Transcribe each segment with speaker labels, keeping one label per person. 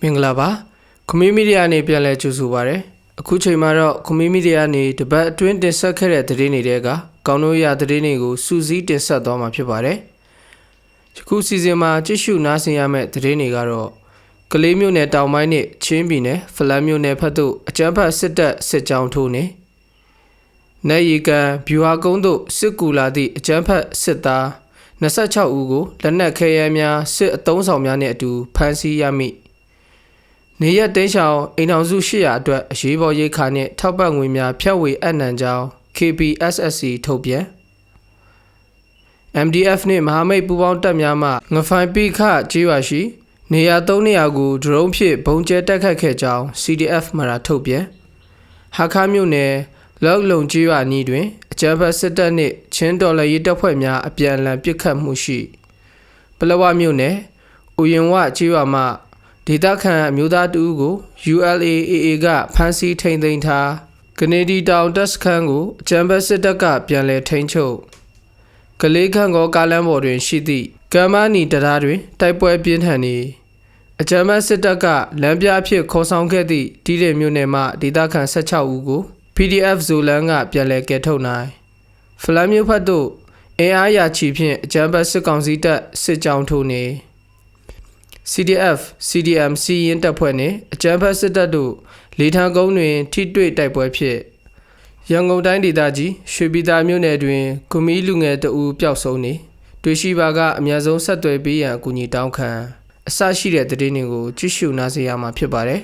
Speaker 1: မင်္ဂလာပါခမီးမီဒီယာနေပြန်လဲကြိုဆိုပါရစေအခုချိန်မှာတော့ခမီးမီဒီယာနေတပတ်အတွင်းတင်ဆက်ခဲ့တဲ့သတင်းတွေတဲကကောင်းတို့ရသတင်းတွေကိုစူးစီးတင်ဆက်သွားမှာဖြစ်ပါတယ်ယခုစီစဉ်မှာကြည့်ရှုနားဆင်ရမယ့်သတင်းတွေကတော့ကလေးမျိုးနယ်တောင်ပိုင်းနဲ့ချင်းပြည်နယ်ဖလန်းမျိုးနယ်ဖက်သို့အကြမ်းဖက်စစ်တပ်စစ်ကြောင်းထိုးနေနေရီကန်ဗျူဟာကုန်းသို့စစ်ကူလာသည့်အကြမ်းဖက်စစ်သား 26ဦးကိုလက်နက်ခဲယမ်းများစစ်အုံဆောင်များနဲ့အတူဖမ်းဆီးရမိနေရက်တင်းရှောင်းအိမ်အောင်စု800အတွက်အရေးပေါ်ရိတ်ခါနဲ့ထောက်ပံ့ငွေများဖြတ်ဝေအပ်နှံကြောင်း KPSSC ထုတ်ပြန် MDF နှင့်မဟာမိတ်ပူးပေါင်းတပ်များမှငဖိုင်ပိခကြေးရွာရှိ နေရာ၃နေရာကိုဒရုန်းဖြင့်ဘုံကျဲတက်ခတ်ခဲ့ကြောင်း CDF မှရာထုတ်ပြန်ဟာခါမြို့နယ်လောက်လုံကြေးရွာနီးတွင် အကြမ်းဖက်စစ်တပ်နှင့်ချင်းတော်လှန်ရေးတပ်ဖွဲ့များအပြန်အလှန်ပစ်ခတ်မှုရှိပလဝမြို့နယ်ဥယျင်ဝကြေးရွာမှဒေသခံအမျိုးသားတဦးကို ULAAA ကဖမ်းဆီးထိန်သိမ်းထားကနေဒီတောင်တပ်စခန်းကိုအကြံဘက်စစ်တပ်ကပြန်လည်ထိန်းချုပ်ကလေးခန့်ကောကားလမ်းပေါ်တွင်ရှိသည့်ကမ္မနီတရားတွင်တိုက်ပွဲပြင်းထန်နေအကြံဘက်စစ်တပ်ကလမ်းပြအဖြစ်ခေါ်ဆောင်ခဲ့သည့်ဒီတဲ့မြို့နယ်မှဒေသခံ16ဦးကို PDF ဇိုလန်ကပြန်လည်ကယ်ထုတ်နိုင်ဖလမ်းမြို့ဖက်သို့အင်အားရာချီဖြင့်အကြံဘက်စစ်ကောင်စီတပ်စစ်ကြောင်းထိုးနေ CDF CDM စီရင်တပ်ဖွဲ့နှင့်အကြမ်းဖက်စစ်တပ်တို့လေထံကုန်းတွင်ထိတွေ့တိုက်ပွဲဖြစ်ရန်ကုန်တိုင်းဒေသကြီးရွှေပြည်သာမြို့နယ်တွင်ကွန်မီလူငယ်တအူပျောက်ဆုံးနေတွေ့ရှိပါကအများဆုံးဆက်သွယ်ပေးရန်အကူအညီတောင်းခံအစရှိတဲ့သတင်းတွေကိုကြည့်ရှုနားဆင်ရမှာဖြစ်ပါတယ်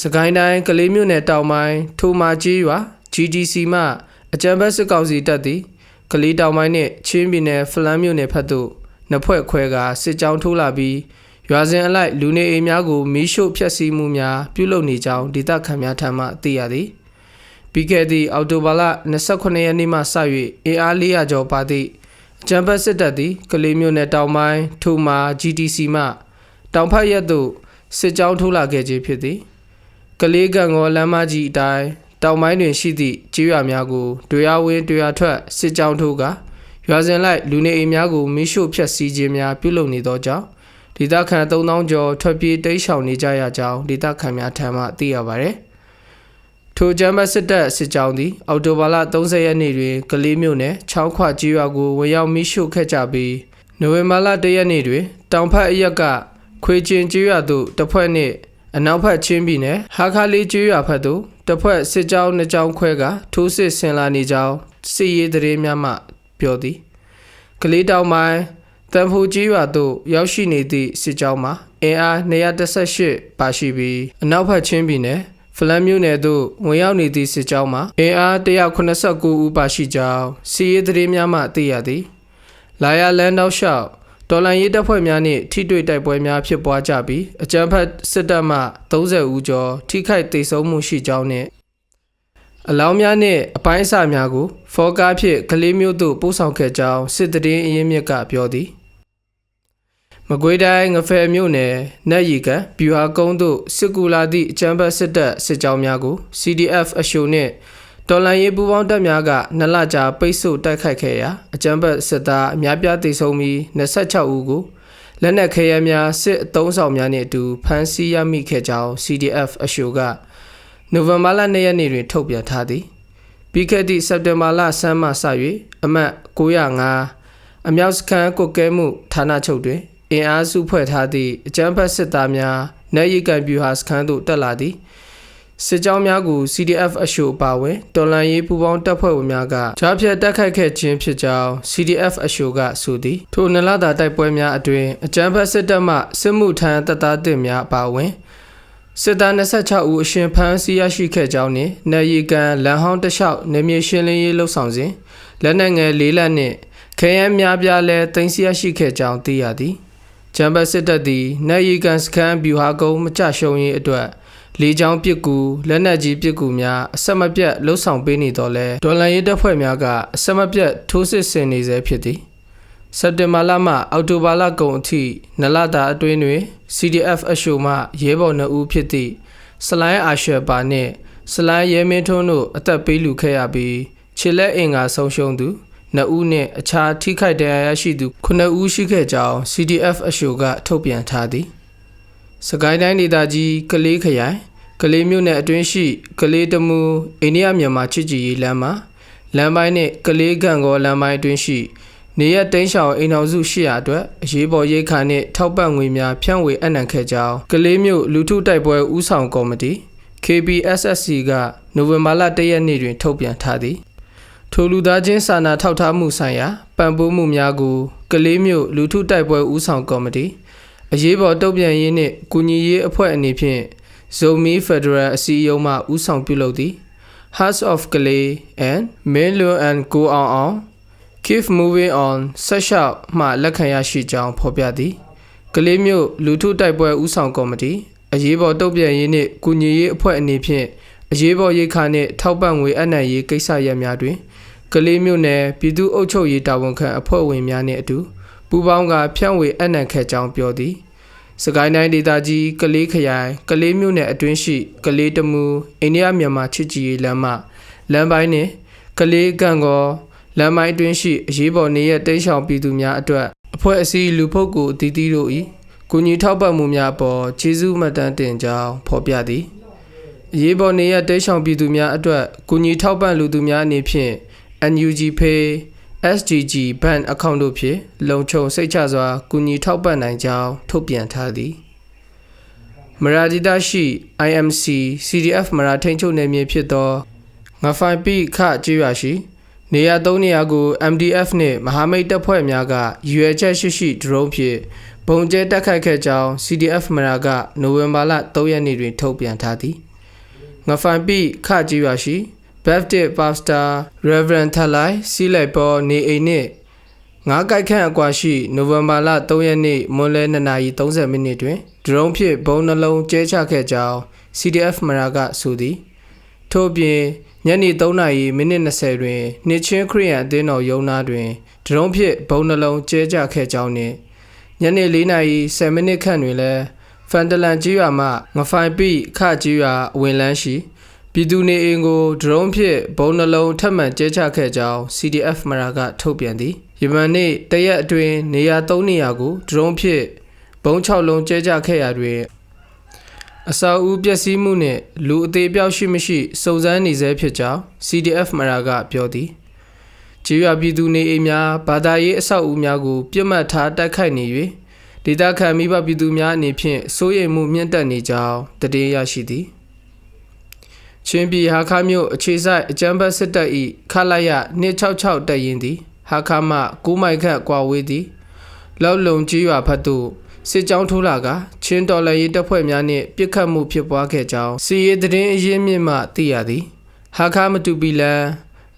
Speaker 1: စကိုင်းတိုင်းကလေးမြို့နယ်တောင်ပိုင်းထိုမာကြီးရွာ GDC မှအကြံဘက်စစ်ကောင်စီတပ်သည်ကလေးတောင်ပိုင်းနဲ့ချင်းပြည်နယ်ဖလန်းမြို့နယ်ဖက်သို့နှစ်ဖွဲ့ခွဲကစစ်ကြောင်းထိုးလာပြီးရွာစဉ်အလိုက်လူနေအိမ်များကိုမီးရှို့ဖျက်ဆီးမှုများပြုလုပ်နေကြောင်းဒေသခံများထံမှသိရသည်ပြီးခဲ့သည့်အောက်တိုဘာလ29ရက်နေ့မှစ၍အင်အား400ကျော်ပါသည့်အကြံဖက်စစ်တပ်သည်ကလေးမြို့နယ်တောင်ပိုင်းထိုမာ GTC မှတောင်ဖက်ရက်သို့စစ်ကြောင်းထိုးလာခဲ့ခြင်းဖြစ်သည် ကလေးကံကောလမ်းမကြီးအတိုင်းတောင်ပိုင်းတွင်ရှိသည့်ကျေးရွာများကိုတွေ့ရဝင်းတွေ့ရထွက်စစ်ကြောင်းထိုးကရွာစဉ်လိုက်လူနေအိမ်များကိုမီးရှို့ဖျက်ဆီးခြင်းများပြုလုပ်နေသောကြောင့်ဒေသခံ3000ကျော်ထွက်ပြေးတိမ်းရှောင်နေကြရကြောင်းဒေသခံများထံမှသိရပါဗျ။ထိုဂျမ်ဘတ်စစ်တပ်စစ်ကြောင်းသည်အော်တိုဘာလ30ရက်နေ့တွင်ကလေးမြို့နယ်ချောင်းခွကျေးရွာကိုဝင်ရောက်မီးရှို့ခဲ့ကြပြီးနိုဝင်ဘာလ1ရက်နေ့တွင်တောင်ဖက်အရက်ကခွေကျင်ကျေးရွာသို့တစ်ဖွဲ့နှင့် အနောက်ဖက်ချင်းပြည်နယ်ဟာခါလေးကျေးရွာဖက်သို့တစ်ဖွဲ့စစ်ကြောင်းနှစ်ကြောင်းခွဲကထိုးစစ်ဆင်လာနေကြောင်းစစ်ရေးသတင်းများမှပြောသည်ကလေးတောင်ပိုင်းတန်ဖိုကြီးရွာသို့ရောက်ရှိနေသည့်စစ်ကြောင်းမှာအင်အား218ပါရှိပြီးအနောက်ဘက်ချင်းပြည်နယ်ဖလန်မြို့နယ်သို့ဝင်ရောက်နေသည့်စစ်ကြောင်းမှာအင်အား189ဦးပါရှိကြောင်းစီးရဲသတင်းများမှသိရသည်လာယာလန်တောက်လျှောက် တော်လန်ရေးတပ်ဖွဲ့များနှင့်ထိတွေ့တိုက်ပွဲများဖြစ်ပွားကြပြီးအကြမ်းဖက်စစ်တပ်မှ30ဦးကျော်ထိခိုက်ဒေဆုံးမှုရှိကြောင်းနှင့်အလောင်းများနှင့်အပိုင်းအစများကိုဖော်ကားဖြင့်ကလေးမျိုးသို့ပို့ဆောင်ခဲ့ကြောင်းစစ်တရင်အရင်းမြစ်ကပြောသည်မကွေးတိုင်းငဖယ်မြို့နယ်နတ်ရီကန်ဗျူဟာကုန်းသို့စစ်ကူလာသည့်အကြမ်းဖက်စစ်တပ်စစ်ကြောင်းများကို CDF အရှိုနှင့် တော်လန်ရေးပူးပေါင်းတပ်များကနလကြာပိတ်ဆို့တိုက်ခိုက်ခဲ့ရာအကြမ်းဖက်စစ်သားအများပြားသေဆုံးပြီး26ဦးကိုလက်နက်ခဲယမ်းများစစ်အုံဆောင်များနှင့်အတူဖမ်းဆီးရမိခဲ့ကြောင်း CDF အရှိုကနိုဝင်ဘာလ2ရက်နေ့တွင် ထုတ်ပြန်ထားသည်ပြီးခဲ့သည့်စက်တင်ဘာလဆန်းမှစ၍အမှတ်905အမြောက်စခန်းကုတ်ကဲမှုဌာနချုပ်တွင်အင်အားစုဖွဲ့ထားသည့်အကြမ်းဖက်စစ်သားများနိုင်ရီကန်ဗျူဟာစခန်းသို့တက်လာသည် စစ်ကြောင်းများကို CDF အရှိုပါဝင်တော်လန်ရေးပူးပေါင်းတပ်ဖွဲ့ဝင်များကကြားဖြတ်တက်ခိုက်ခဲ့ခြင်းဖြစ်ကြောင်း CDF အရှိုကဆိုသည်ထိုနလတာတိုက်ပွဲများအတွင်အကြမ်းဖက်စစ်တပ်မှစစ်မှုထမ်းတပ်သားတင်များပါဝင်စစ်သား26ဦးအရှင်ဖမ်းဆီးရရှိခဲ့ကြောင်းနှင့်နယ်ရီကန်လန်ဟောင်းတလျှောက်နေမြေရှင်းလင်းရေးလှုပ်ဆောင်စဉ်လက်နက်ငယ်လေးလက်နှင့်ခဲယမ်းများပြားလဲတင်စီရရှိခဲ့ကြောင်းသိရသည်ဂျမ်ဘတ်စစ်တပ်သည်နယ်ရီကန်စခန်းဗျူဟာကုန်းမကြရှုံရေးအတွက် လေကြောင်းပစ်ကူလက်နက်ကြီးပစ်ကူများအဆက်မပြတ်လှုပ်ဆောင်ပေးနေတော့လဲဒေါ်လာရေးတပ်ဖွဲ့များကအဆက်မပြတ်ထိုးစစ်ဆင်နေဆဲဖြစ်သည်စက်တင်ဘာလမှအောက်တိုဘာလကုန်အထိနလတာအတွင်းတွင် CDF အရှိုမှရဲဘော်2ဦးဖြစ်သည့်စလိုင်းအာရှယ်ပါနှင့်စလိုင်းရဲမင်းထွန်းတို့အသက်ပေးလူခဲ့ရပြီးခြေလက်အင်္ဂါဆုံးရှုံးသူနှစ်ဦးနဲ့အခြားထိခိုက်ဒဏ်ရာရရှိသူ9ဦးရှိခဲ့ကြောင်း CDF အရှိုကထုတ်ပြန်ထားသည် စကိုင်းတိုင်းဒေသကြီးကလေးခရိုင်ကလေးမြို့နယ်အတွင်းရှိကလေးတမူအိန္ဒိယမြန်မာချစ်ကြည်ရေးလမ်းမှာလမ်းပိုင်းနဲ့ကလေးကံကောလမ်းပိုင်းအတွင်းရှိနေရတိန်းရှောင်အိမ်တော်စု800အတွက်အရေးပေါ်ရိတ်ခါနဲ့ထောက်ပံ့ငွေများဖြန့်ဝေအပ်နှံခဲ့ကြောင်းကလေးမြို့လူထုတိုက်ပွဲဦးဆောင်ကော်မတီ KBSSC ကနိုဝင်ဘာလ1ရက်နေ့တွင် ထုတ်ပြန်ထားသည်ထိုလူသားချင်းစာနာထောက်ထားမှုဆိုင်ရာပံ့ပိုးမှုများကိုကလေးမြို့လူထုတိုက်ပွဲဦးဆောင်ကော်မတီ အရေးပေါ်တုံ့ပြန်ရေးနှင့်ကူညီရေးအဖွဲ့အနေဖြင့် Zomi Federal အစည်းအရုံးမှဦးဆောင်ပြုလုပ်သည် Hearts of Clay and Melo and Go On On Keep Moving On ဆက်လျှောက်မှလက်ခံရရှိကြောင်းဖော်ပြသည်ကလေးမျိုးလူထုတိုက်ပွဲဦးဆောင်ကော်မတီအရေးပေါ်တုံ့ပြန်ရေးနှင့်ကူညီရေးအဖွဲ့အနေဖြင့်အရေးပေါ်ရိတ်ခါနှင့်ထောက်ပံ့ငွေအနှံ့ရေးကိစ္စရပ်များတွင်ကလေးမျိုးနယ်ပြည်သူ့အုပ်ချုပ်ရေးတာဝန်ခံအဖွဲ့ဝင်များနှင့်အတူ ပူးပေါင်းကဖြန့်ဝေအနှံ့ခဲ့ကြောင်းပြောသည်စကိုင်းတိုင်းဒေသကြီးကလေးခရိုင်ကလေးမြို့နယ်အတွင်းရှိကလေးတမူအိန္ဒိယမြန်မာချစ်ကြည်ရေးလမ်းမလမ်းပိုင်းနှင့်ကလေးကံကောလမ်းပိုင်းအတွင်းရှိအရေးပေါ်နေရတိတ်ဆောင်ပြည်သူများအတွက်အဖွဲ့အစည်းလူပုဂ္ဂိုလ်အသီးသီးတို့၏ကုညီထောက်ပံ့မှုများအပေါ်ကျေးဇူးမှတ်တမ်းတင်ကြောင်းဖော်ပြသည်အရေးပေါ်နေရတိတ်ဆောင်ပြည်သူများအတွက်ကုညီထောက်ပံ့လူသူများအနေဖြင့် NUG Pay SDG Bank အကောင့်တို့ဖြင့်လုံခြုံစိတ်ချစွာကူညီထောက်ပံ့နိုင်ကြောင်းထုတ်ပြန်ထားသည်မရာဒီတာရှိ IMC CDF မရာထိန်ချုပ်နယ်မြေဖြစ်သောငဖိုင်ပိခကျေးရွာရှိ နေရာ၃နေရာကို MDF နှင့်မဟာမိတ်တပ်ဖွဲ့များကရွယ်ချက်ရှိရှိဒရုန်းဖြင့်ဘုံကျဲတက်ခိုက်ခဲ့ကြောင်း CDF မရာကနိုဝင်ဘာလ3ရက်နေ့တွင် ထုတ်ပြန်ထားသည်ငဖိုင်ပိခကျေးရွာရှိ Baptist Pastor Reverend Thalai စီးလိုက်ပေါ်နေအိမ်နှင့်ငါးကိုက်ခန့်အကွာရှိနိုဝင်ဘာလ3ရက်နေ့မွန်းလယ်2:30မိနစ်တွင်ဒရုန်းဖြင့်ဘုံနှလုံးကျဲချခဲ့ကြောင်း CDF မရာကဆိုသည်ထို့ပြင်ညနေ3:00မိနစ်20တွင်နှစ်ချင်းခရီးယန်အသင်းတော်ရုံးနာတွင်ဒရုန်းဖြင့်ဘုံနှလုံးကျဲချခဲ့ကြောင်းနှင့်ညနေ4:10မိနစ်ခန့်တွင်လည်းဖန်တလန်ကြီးရွာမှငဖိုင်ပိခကြီးရွာအဝင်လန်းရှိ ပြည်သူနေအိမ်ကိုဒရုန်းဖြင့်ဘုံနှလုံးထပ်မံကျဲချခဲ့ကြောင်း CDF မရာကထုတ်ပြန်သည်ယမန်နေ့တရက်အတွင်းနေရာ၃နေရာကိုဒရုန်းဖြင့်ဘုံ6လုံးကျဲချခဲ့ရာတွင်အစာအုပ်ပျက်စီးမှုနှင့်လူအသေးပြောက်ရှိမရှိစုံစမ်းနေဆဲဖြစ်ကြောင်း CDF မရာကပြောသည်ကျေးရွာပြည်သူနေအိမ်များဘာသာရေးအဆောက်အဦများကိုပြစ်မှတ်ထားတိုက်ခိုက်နေ၍ဒေသခံမိဘပြည်သူများအနေဖြင့်စိုးရိမ်မှုမြင့်တက်နေကြောင်းတည်ရရှိသည် ချင်းပြည်ဟာခါမြို့အခြေဆိုင်အကြမ်းဖက်စစ်တပ်၏ခလာရ266တပ်ရင်းသည်ဟာခါမှ9မိုင်ခန့်ကွာဝေးသည်လောက်လုံကြီးရွာဖက်သို့စစ်ကြောင်းထိုးလာကချင်းတော်လရေးတပ်ဖွဲ့များနှင့်ပစ်ခတ်မှုဖြစ်ပွားခဲ့ကြောင်းစီရေးသတင်းအရင်းမြစ်မှသိရသည်ဟာခါမတူပီလန်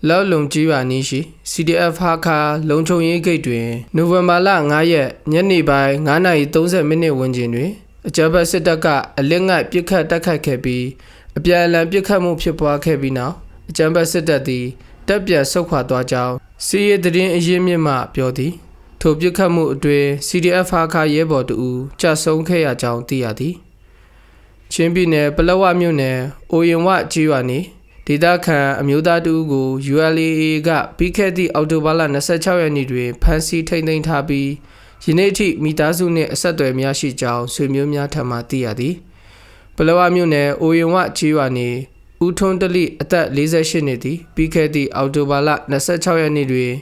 Speaker 1: လောက်လုံကြီးရွာနီးရှိ CDF ဟာခါလုံခြုံရေးဂိတ်တွင်နိုဝင်ဘာလ9ရက်ညနေပိုင်း9:30မိနစ်ဝန်းကျင်တွင်အကြမ်းဖက်စစ်တပ်ကအလစ်ငိုက်ပစ်ခတ်တိုက်ခိုက်ခဲ့ပြီး အပြန်အလှန်ပစ်ခတ်မှုဖြစ်ပွားခဲ့ပြီးနောက်အကြမ်းဖက်စစ်တပ်သည်တပ်ပြန်ဆုတ်ခွာသွားကြောင်းစီးရဲသတင်းအရင်းမြစ်မှပြောသည်ထိုပစ်ခတ်မှုအတွင်း CDF ဟာခါရဲဘော်တူကြာဆုံးခဲ့ရကြောင်းသိရသည်ချင်းပြည်နယ်ပလောဝမြို့နယ်အိုရင်ဝကြီးရွာနေဒေသခံအမျိုးသားတူကို ULA ကပြီးခဲ့သည့်အောက်တိုဘာလ26ရက်နေ့တွင်ဖမ်းဆီးထိန်းသိမ်းထားပြီးယနေ့ထိမိသားစုနှင့်အဆက်အသွယ်များရှိကြောင်းဆွေမျိုးများထံမှသိရသည် ပလောဝမြို့နယ်အိုရင်ဝကြီးရွာနေဦးထွန်းတလိအသက်48နှစ်သည်ပြီးခဲ့သည့်အောက်တိုဘာလ26ရက်နေ့တွင်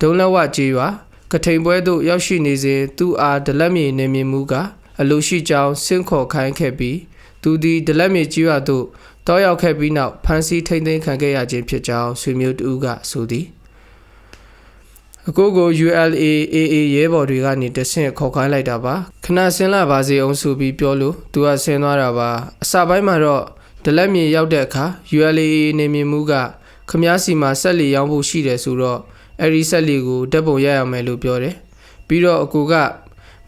Speaker 1: ဒုံလဝကြီးရွာကထိန်ပွဲသို့ရောက်ရှိနေစဉ်သူအားဒလက်မြေနေမြင်မှုကအလိုရှိကြောင်းဆင့်ခေါ်ခိုင်းခဲ့ပြီးသူသည်ဒလက်မြေကြီးရွာသို့တောရောက်ခဲ့ပြီးနောက်ဖမ်းဆီးထိန်သိမ်းခံခဲ့ရခြင်းဖြစ်ကြောင်းဆွေမျိုးတူကဆိုသည် အကိုကို ULAAA ရဲဘော်တွေကနေတဆင့်ခေါ်ခိုင်းလိုက်တာပါခဏဆင်းလာပါစေအောင်ဆိုပြီးပြောလို့သူကဆင်းသွားတာပါအစပိုင်းမှာတော့ဒလက်မြေရောက်တဲ့အခါ ULAAA နေမြင်မှုကခမားစီမှာဆက်လီရောင်းဖို့ရှိတယ်ဆိုတော့အဲ့ဒီဆက်လီကိုဓာတ်ပုံရိုက်ရမယ်လို့ပြောတယ်ပြီးတော့အကူက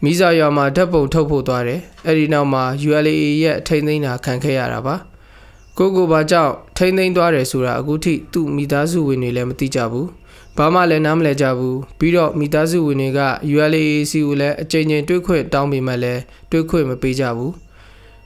Speaker 1: မိစာရွာမှာဓာတ်ပုံထုတ်ဖို့သွားတယ်အဲ့ဒီနောက်မှာ ULAA ရဲ့ထိန်းသိမ်းတာခံခဲ့ရတာပါကိုကိုဘာကြောင့်ထိန်းသိမ်းသွားတယ်ဆိုတာအခုထိသူ့မိသားစုဝင်တွေလည်းမသိကြဘူး ဘာမှလည်းနားမလဲကြဘူးပြီးတော့မိသားစုဝင်တွေက ULAC ကိုလည်းအကြိမ်ကြိမ်တွေးခွင့်တောင်းပေမဲ့လည်းတွေးခွင့်မပေးကြဘူး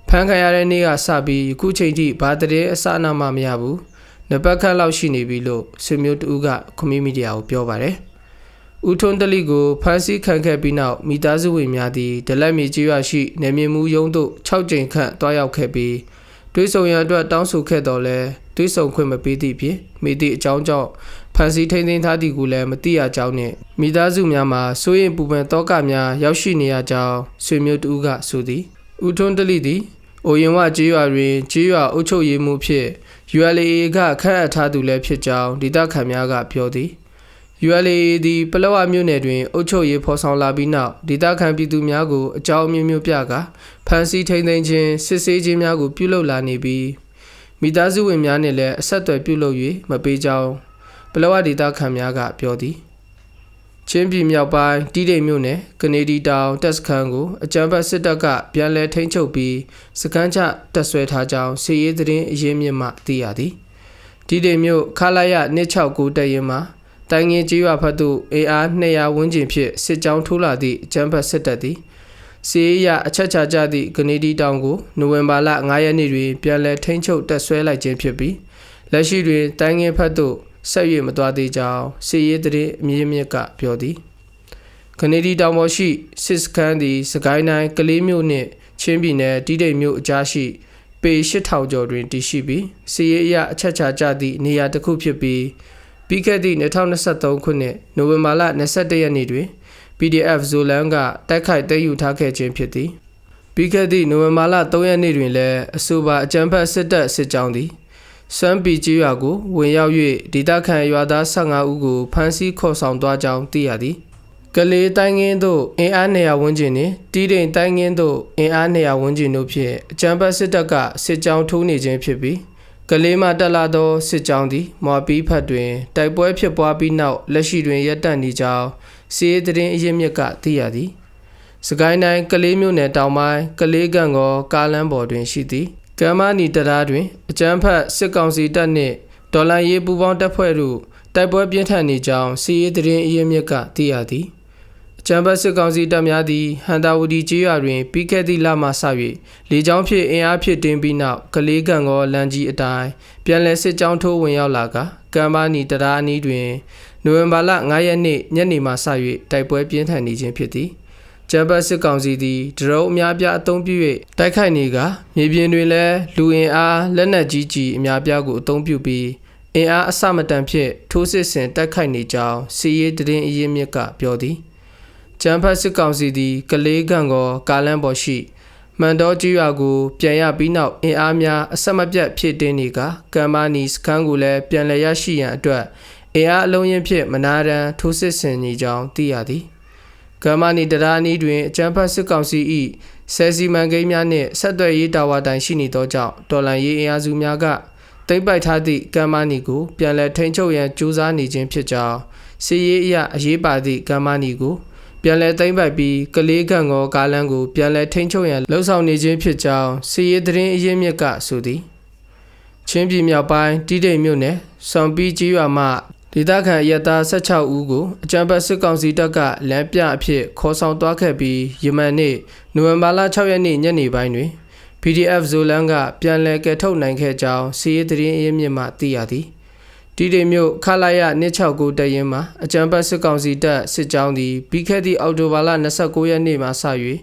Speaker 1: ဖမ်းခံရတဲ့နေ့ကစပြီးယခုချိန်ထိဘာတည်းအစအနမှမရဘူး။နှစ်ပတ်ခန့်လောက်ရှိနေပြီလို့ဆွေမျိုးတူကကွန်မြူနတီကိုပြောပါတယ်။ဦးထွန်းတလိကိုဖမ်းဆီးခံခဲ့ပြီးနောက်မိသားစုဝင်များသည်ဒလက်မြေကြီးရရှိနေမြေမှုရုံးသို့6ကြိမ်ခန့်တွားရောက်ခဲ့ပြီး တွေးဆုံရန်အတွက်တောင်းဆိုခဲ့တော်လဲတွေးဆုံခွင့်မပေးသည့်ဖြင့်မိသည့်အကြောင်းကြောင့်ဖန်စီထိန်သိမ်းထားသည်ကိုလည်းမသိရကြောင်းနှင့်မိသားစုများမှာစိုးရင်ပူပန်တောကများရောက်ရှိနေရကြောင်းဆွေမျိုးတူကဆိုသည်ဦးထွန်းတလိသည်အိုရင်ဝကြေးရွာတွင်ကြေးရွာအုပ်ချုပ်ရေးမှုဖြင့် ULA ကခန့်အပ်ထားသူလည်းဖြစ်ကြောင်းဒေသခံများကပြောသည် ULA သည်ပလောဝမြို့နယ်တွင်အုပ်ချုပ်ရေးဖော်ဆောင်လာပြီးနောက်ဒေသခံပြည်သူများကိုအကြောင်းအမျိုးမျိုးပြကာဖမ်းဆီးထိန်းသိမ်းခြင်းစစ်ဆေးခြင်းများကိုပြုလုပ်လာနေပြီးမိသားစုဝင်များနှင့်လည်းအဆက်အသွယ်ပြုလုပ်၍မပေးကြောင်းပလောဝဒေသခံများကပြောသည်ချင်းပြည်မြောက်ပိုင်းတီးတိမ်မြို့နယ်ကနေဒီတောင်တက်စခန်းကိုအကြမ်းဖက်စစ်တပ်ကပြန်လည်ထိန်းချုပ်ပြီးစကမ်းချတပ်ဆွဲထားကြောင်းစီရေးသတင်းအရင်းမြစ်မှသိရသည်တီးတိမ်မြို့ခလာရ269တပ်ရင်းမှာ တိုင်ငင်ကြီးရွာဖက်သို့အေအား200ဝန်းကျင်ဖြင့်စစ်ကြောင်းထိုးလာသည့်အကြမ်းဖက်စစ်တပ်သည်စီရေးရအချက်ချကြသည့်ကနေဒီတောင်ကိုနိုဝင်ဘာလ9ရက်နေ့တွင်ပြန်လည်ထိန်းချုပ်တပ်ဆွဲလိုက်ခြင်းဖြစ်ပြီးလက်ရှိတွင်တိုင်ငင်ဖက်သို့ဆက်၍မသွားသေးကြောင်းစီရေးသတင်းအမြင့်မြင့်ကပြောသည်ကနေဒီတောင်ပေါ်ရှိစစ်စခန်းသည်စကိုင်းတိုင်းကလေးမြို့နှင့်ချင်းပြည်နယ်တီးတိမ်မြို့အကြားရှိပေ8000ကျော်တွင်တည်ရှိပြီးစီရေးအရအချက်ချကြသည့်နေရာတစ်ခုဖြစ်ပြီး ပြီးခဲ့သည့်2023ခုနှစ်နိုဝင်ဘာလ21ရက်နေ့တွင် PDF ဇိုလန်ကတိုက်ခိုက်သိမ်းယူထားခဲ့ခြင်းဖြစ်သည်ပြီးခဲ့သည့်နိုဝင်ဘာလ3ရက်နေ့တွင်လည်းအဆိုပါအကြမ်းဖက်စစ်တပ်စစ်ကြောင်းသည်စွမ်းပီကြီးရွာကိုဝင်ရောက်၍ဒေသခံရွာသား15ဦးကိုဖမ်းဆီးခေါ်ဆောင်သွားကြောင်းသိရသည်ကလေးတိုင်းငင်းတို့အင်အား200ဝန်းကျင်နှင့်တီးတိမ်တိုင်းငင်းတို့အင်အား200ဝန်းကျင်တို့ဖြင့်အကြမ်းဖက်စစ်တပ်ကစစ်ကြောင်းထိုးနေခြင်းဖြစ်ပြီး ကလေးမှတက်လာသောစစ်ကြောင်းသည်မော်ပီးဖက်တွင်တိုက်ပွဲဖြစ်ပွားပြီးနောက်လက်ရှိတွင်ရပ်တန့်နေကြောင်းစီးရဲသတင်းအရင်းမြစ်ကသိရသည်စကိုင်းတိုင်းကလေးမြို့နယ်တောင်ပိုင်းကလေးကံကောကားလမ်းပေါ်တွင်ရှိသည်ကမ်မာနီတရားတွင်အကြမ်းဖက်စစ်ကောင်စီတပ်နှင့်ဒေါ်လာရေးပူးပေါင်းတပ်ဖွဲ့တို့တိုက်ပွဲပြင်းထန်နေကြောင်းစီးရဲသတင်းအရင်းမြစ်ကသိရသည် ကျမ်းပတ်စစ်ကောင်စီတပ်များသည်ဟန်တာဝတီကျေးရွာတွင်ပြီးခဲ့သည့်လမှစ၍လေကြောင်းဖြင့်အင်အားဖြည့်တင်းပြီးနောက်ကလေးကံကောလမ်းကြီးအတိုင်းပြန်လည်စစ်ကြောင်းထိုးဝင်ရောက်လာကကမ်ဘာနီတရားအနီးတွင်နိုဝင်ဘာလ9ရက်နေ့ညနေမှစ၍တိုက်ပွဲပြင်းထန်နေခြင်းဖြစ်သည်ကျမ်းပတ်စစ်ကောင်စီသည်ဒရုန်းအများပြားအုံပြု၍တိုက်ခိုက်နေကမြေပြင်တွင်လည်းလူအင်အားလက်နက်ကြီးကြီးအများပြားကိုအုံပြုပြီးအင်အားအစမတန်ဖြင့်ထိုးစစ်ဆင်တိုက်ခိုက်နေကြောင်းစီရေးတရင်အရင်းမြစ်ကပြောသည် ကျန်းဖတ်စစ်ကောင်စီသည် ကလေးကံကောကာလန်ပေါ်ရှိမှန်တော်ကြီးရွာကို ပြန်ရပြီးနောက်အင်အားများအဆက်မပြတ်ဖြည့်တင်းနေကကမ်မာနီစခန်းကိုလည်းပြန်လည်ရရှိရန်အတွက်အင်အားအလုံးရင်းဖြင့်မနာရန်ထိုးစစ်ဆင်နေကြောင်းသိရသည်ကမ်မာနီတရားနီးတွင်အကျန်းဖတ်စစ်ကောင်စီ၏ဆယ်စီမံကိန်းများနှင့်ဆက်သွယ်ရေးတာဝါတိုင်ရှိနေသောကြောင့်တော်လန်ရေးအင်အားစုများကတိမ့်ပိုက်ထားသည့်ကမ်မာနီကိုပြန်လည်ထိန်းချုပ်ရန်ကြိုးစားနေခြင်းဖြစ်ကြောင်းစီရေးအရအရေးပါသည့်ကမ်မာနီကို ပြန်လည်သိမ်းပိုက်ပြီးကလေးကံကောကားလန်းကိုပြန်လည်ထိန်းချုပ်ရန်လှုံ့ဆော်နေခြင်းဖြစ်ကြောင်းစီရေးသတင်းအရင်းမြစ်ကဆိုသည်ချင်းပြည်မြောက်ပိုင်းတီးတိမ်မြို့နယ်စွန်ပီကြီးရွာမှဒေသခံရဲသား16ဦးကိုအကြံပတ်စစ်ကောင်စီတပ်ကလမ်းပြအဖြစ်ခေါ်ဆောင်သွားခဲ့ပြီးယမန်နေ့နိုဝင်ဘာလ6ရက်နေ့ညနေပိုင်းတွင် PDF ဇိုလန်ကပြန်လည်ကယ်ထုတ်နိုင်ခဲ့ကြောင်းစီးရီးသတင်းအရင်းမြစ်မှသိရသည် တီတေမြို့ခလာရ269တပ်ရင်းမှာအကြံပတ်စစ်ကောင်စီတပ်စစ်ကြောင်းသည်ပြီးခဲ့သည့်အောက်တိုဘာလ29ရက်နေ့မှစ၍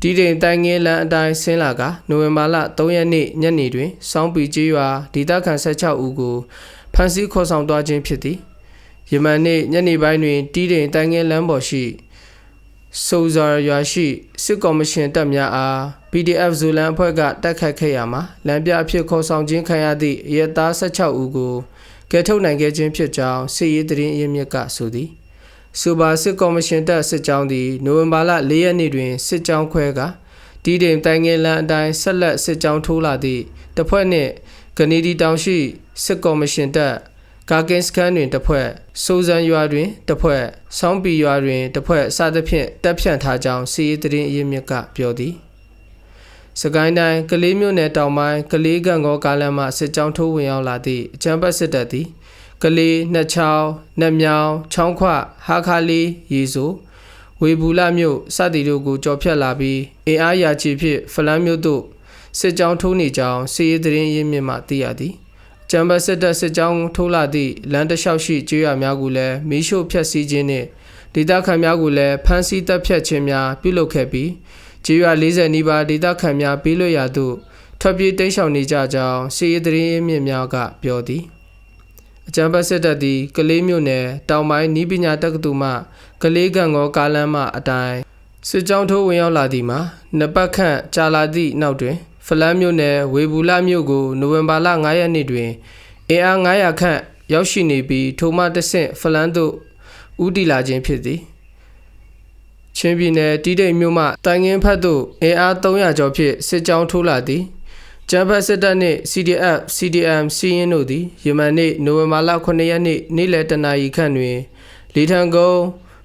Speaker 1: တီတိမ်တိုင်ငင်းလန်းအတိုင်းဆင်းလာကနိုဝင်ဘာလ3ရက်နေ့ညနေတွင်စောင်းပီကျေးရွာဒေသခံ16ဦးကိုဖမ်းဆီးခေါ်ဆောင်သွားခြင်းဖြစ်သည်ယမန်နေ့ညနေပိုင်းတွင်တီတိမ်တိုင်ငင်းလန်းပေါ်ရှိဆိုဇာရွာရှိစစ်ကော်မရှင်တပ်များအား PDF ဇူလန်အဖွဲ့ကတိုက်ခတ်ခဲ့ရမှာလမ်းပြအဖြစ်ခေါ်ဆောင်ခြင်းခံရသည့်ရဲသား16ဦးကို ကဲထုတ်နိုင်ခဲ့ခြင်းဖြစ်ကြောင်းစစ်ရေးသတင်းအရင်းမြစ်ကဆိုသည်စူပါစစ်ကော်မရှင်တပ်စစ်ကြောင်းသည်နိုဝင်ဘာလ၄ရက်နေ့တွင်စစ်ကြောင်းခွဲကတီးတိမ်တိုင်ငယ်လန်အတိုင်းဆက်လက်စစ်ကြောင်းထိုးလာသည့်တဖွဲ့နှင့်ကနေဒီတောင်ရှိစစ်ကော်မရှင်တပ်ကာကင်စကန်တွင်တစ်ဖွဲ့စိုးစံရွာတွင်တစ်ဖွဲ့ဆောင်းပီရွာတွင်တစ်ဖွဲ့အစသဖြင့်တပ်ဖြန့်ထားကြောင်းစီးရီးသတင်းအရင်းမြစ်ကပြောသည် စကိုင်းတိုင်းကလေးမြို့နယ်တောင်ပိုင်းကလေးကံကောကားလမ်းမှစစ်ကြောင်းထိုးဝင်ရောက်လာသည့်အကြမ်းဖက်စစ်တပ်သည်ကလေးနှစ်ချောင်းနှက်မြောင်ချောင်းခွဟာခါလေးရေစိုးဝေဘူးလမြို့စသည်တို့ကိုကြော်ဖြတ်လာပြီးအင်အားရာချီဖြင့်ဖလန်းမြို့သို့စစ်ကြောင်းထိုးနေကြောင်းစီးရီးသတင်းရင်းမြစ်မှသိရသည်ကျမ်းဘတ်စစ်တပ်စစ်ကြောင်းထိုးလာသည့်လမ်းတစ်လျှောက်ရှိကျွေးရများကိုလည်းမီးရှို့ဖျက်ဆီးခြင်းနှင့်ဒေသခံများကိုလည်းဖမ်းဆီးတပ်ဖြတ်ခြင်းများပြုလုပ်ခဲ့ပြီး ကျွေးရ40နီးပါးဒေသခံများပေးလွှတ်ရာသို့ထွက်ပြေးတိမ်းရှောင်နေကြကြောင်းစီးရီးသတင်းရင်းမြစ်များကပြောသည်အကြံပတ်စစ်တပ်သည်ကလေးမြို့နယ်တောင်ပိုင်းနီးပညာတက္ကသိုလ်မှကလေးကံကောကားလမ်းမှအတိုင်းစစ်ကြောင်းထိုးဝင်ရောက်လာသည်မှာနှစ်ပတ်ခန့်ကြာလာသည့်နောက်တွင် ဖလန်းမြို့နယ်ဝေဘူးလမြို့ကိုနိုဝင်ဘာလ9ရက်နေ့တွင်အင်အား900ခန့်ရောက်ရှိနေပြီးထိုမှတစ်ဆင့်ဖလန်းသို့ဦးတည်လာခြင်းဖြစ်သည် ချင်းပြည်နယ်တီးတိတ်မြို့မှတိုင်ငင်းဖက်သို့အင်အား300ကျော်ဖြင့်စစ်ကြောင်းထိုးလာသည်ကျန်းဖတ်စစ်တပ်နှင့် CDF CDM စီးရင်တို့သည်ယမန်နေ့နိုဝင်ဘာလ9ရက်နေ့နေ့လယ်တနာရီခန့်တွင်လေထံကုန်း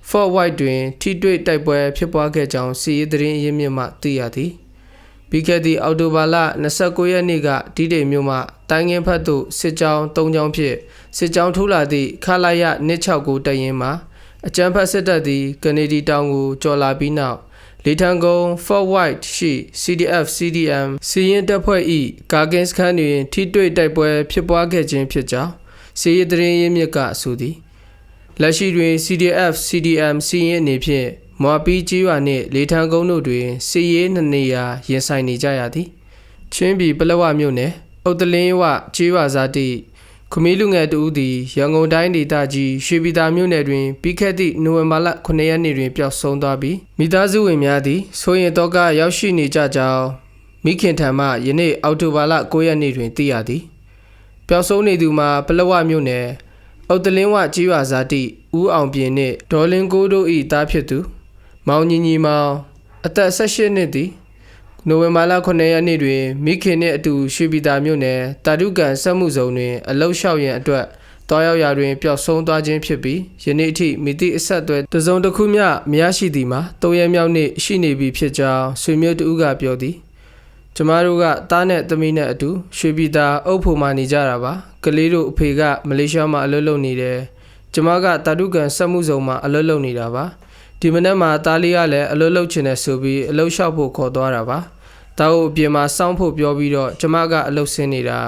Speaker 1: Fort White တွင် ထိတွေ့တိုက်ပွဲဖြစ်ပွားခဲ့ကြောင်းစီးရီးသတင်းရင်းမြစ်မှသိရသည်ပြီးခဲ့သည့်အောက်တိုဘာလ29ရက်နေ့ကတီးတိမ်မြို့မှတိုင်းငင်းဖက်သို့စစ်ကြောင်း၃ကြောင်းဖြင့်စစ်ကြောင်းထိုးလာသည့်ခလာရ269တရင်မှ အကြမ်းဖက်စစ်တပ်သည်ကနေဒီတောင်ကိုကျော်လာပြီးနောက်လေထံကုန်း Fort White ရှိ CDF CDM စီရင်တပ်ဖွဲ့၏ကာကင်းစခန်းတွင်ထိတွေ့တိုက်ပွဲဖြစ်ပွားခဲ့ခြင်းဖြစ်ကြောင်းစီရင်သတင်းရင်းမြစ်ကဆိုသည်လက်ရှိတွင် CDF CDM စီရင်အနေဖြင့်မော်ပီကြီးရွာနှင့်လေထံကုန်းတို့တွင်စီရေးနှစ်နေရာရင်ဆိုင်နေကြရသည်ချင်းပြည်ပလက်ဝမြို့နယ်အုတ်တလင်းဝကြီးရွာဇာတိ ခမီးလူငယ်တူဦးသည်ရန်ကုန်တိုင်းဒေသကြီးရွှေပြည်သာမြို့နယ်တွင်ပြီးခဲ့သည့်နိုဝင်ဘာလ9ရက်နေ့တွင်ပျောက်ဆုံးသွားပြီးမိသားစုဝင်များသည်ဆိုရင်တော့ကရောက်ရှိနေကြကြောင်းမိခင်ထံမှယနေ့အောက်တိုဘာလ9ရက်နေ့တွင်သိရသည်ပျောက်ဆုံးနေသူမှာပလက်ဝမြို့နယ်အုတ်တလင်းဝကြီးရွာဇာတိဦးအောင်ပြင်းနှင့်ဒေါ်လင်းကိုတို့၏သားဖြစ်သူ မောင်ညီညီမောင်အသက်18နှစ်သည် နိုဝင်ဘာလ9ရက်နေ့တွင်မိခင်နှင့်အတူရွှေပြည်သာမြို့နယ်တာတုကန်စက်မှုဇုံတွင်အလုတ်လျှောက်ရန်အတွက်တောရောက်ရာတွင်ပျောက်ဆုံးသွားခြင်းဖြစ်ပြီးယနေ့အထိမိသည့်အဆက်အသွယ်တစ်စုံတစ်ခုမျှမရရှိသည်မှာ၃ရက်မြောက်နေ့ရှိနေပြီဖြစ်ကြောင်းဆွေမျိုးတဦးကပြောသည်ကျမတို့ကသားနဲ့သမီးနဲ့အတူရွှေပြည်သာအုပ်ဖို့မှနေကြတာပါကလေးတို့အဖေကမလေးရှားမှာအလုပ်လုပ်နေတယ်ကျမကတာတုကန်စက်မှုဇုံမှာအလုပ်လုပ်နေတာပါဒီမနေ့မှာသားလေးကလည်းအလုပ်လုပ်ချင်တယ်ဆိုပြီးအလုပ်လျှောက်ဖို့ခေါ်သွားတာပါ တာကိုအပြင်မှာစောင့်ဖို့ပြောပြီးတော့ကျမကအလုပ်ဆင်းနေတာ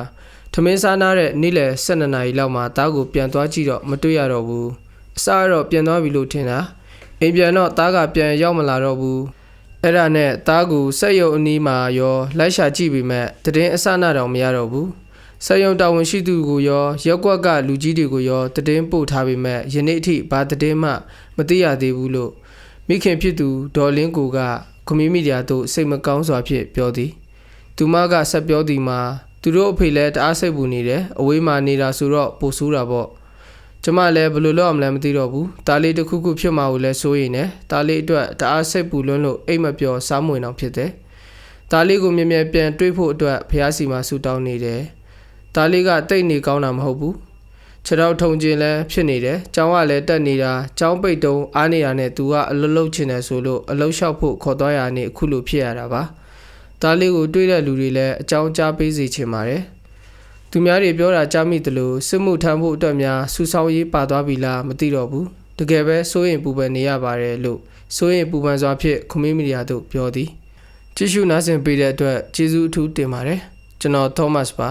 Speaker 1: ထမင်းစားနာတဲ့နေ့လယ်12နာရီလောက်မှာတာကိုပြန်သွားကြည့်တော့မတွေ့ရတော့ဘူးအစားကတော့ပြန်သွားပြီလို့ထင်တာအိမ်ပြန်တော့တာကပြန်ရောက်မလာတော့ဘူးအဲ့ဒါနဲ့တားကူစက်ရုံအနီးမှာရောလိုက်ရှာကြည့်ပေမဲ့တည်င်းအစနာတော့မရတော့ဘူးစက်ရုံတာဝန်ရှိသူကိုရောရက်ကွက်ကလူကြီးတွေကိုရောတည်င်းပို့ထားပေမဲ့ယနေ့အထိဘာတည်င်းမှမသိရသေးဘူးလို့မိခင်ဖြစ်သူဒေါ်လင်းကိုက ကွန်မြူမီဒီယာသို့စိတ်မကောင်းစွာဖြင့်ပြောသည်သူမကဆက်ပြောသည်မှာသူတို့အဖေလည်းတအားစိတ်ပူနေတယ်အဝေးမှာနေတာဆိုတော့ပိုဆိုးတာပေါ့ကျမလည်းဘယ်လိုလုပ်အောင်လဲမသိတော့ဘူး။ဒါလေးတစ်ခုခုဖြစ်မှာကိုလည်းစိုးရိမ်နေ။ဒါလေးအတွက်တအားစိတ်ပူလွန်းလို့အိတ်မပျော်စားမဝင်အောင်ဖြစ်တယ်။ဒါလေးကိုမြင်မြင်ပြန်တွေးဖို့အတွက်ဖះစီမှာဆူတောင်းနေတယ်။ဒါလေးကတိတ်နေကောင်းတာမဟုတ်ဘူး။ ခြေထောက်ထုံကျင်လည်းဖြစ်နေတယ်။ကျောင်းကလည်းတက်နေတာ။ကျောင်းပိတ်တုံးအားနေတာနဲ့သူကအလုလုချင်တယ်ဆိုလို့အလုလျှောက်ဖို့ခေါ်သွားရနေအခုလိုဖြစ်ရတာပါ။ဒါလေးကိုတွေးတဲ့လူတွေလည်းအကြောင်းကြားပေးစီချင်ပါတယ်။သူများတွေပြောတာကြားမိတယ်လို့စစ်မှုထမ်းဖို့အတွက်များစူဆောင်းရေးပါသွားပြီလားမသိတော့ဘူးတကယ်ပဲစိုးရင်ပူပန်နေရပါတယ်လို့စိုးရင်ပူပန်စွာဖြင့်ကွန်မီဒီယာတို့ပြောသည်ကြည့်ရှုနားဆင်ပေးတဲ့အတွက်ကျေးဇူးအထူးတင်ပါတယ်ကျွန်တော် Thomas ပါ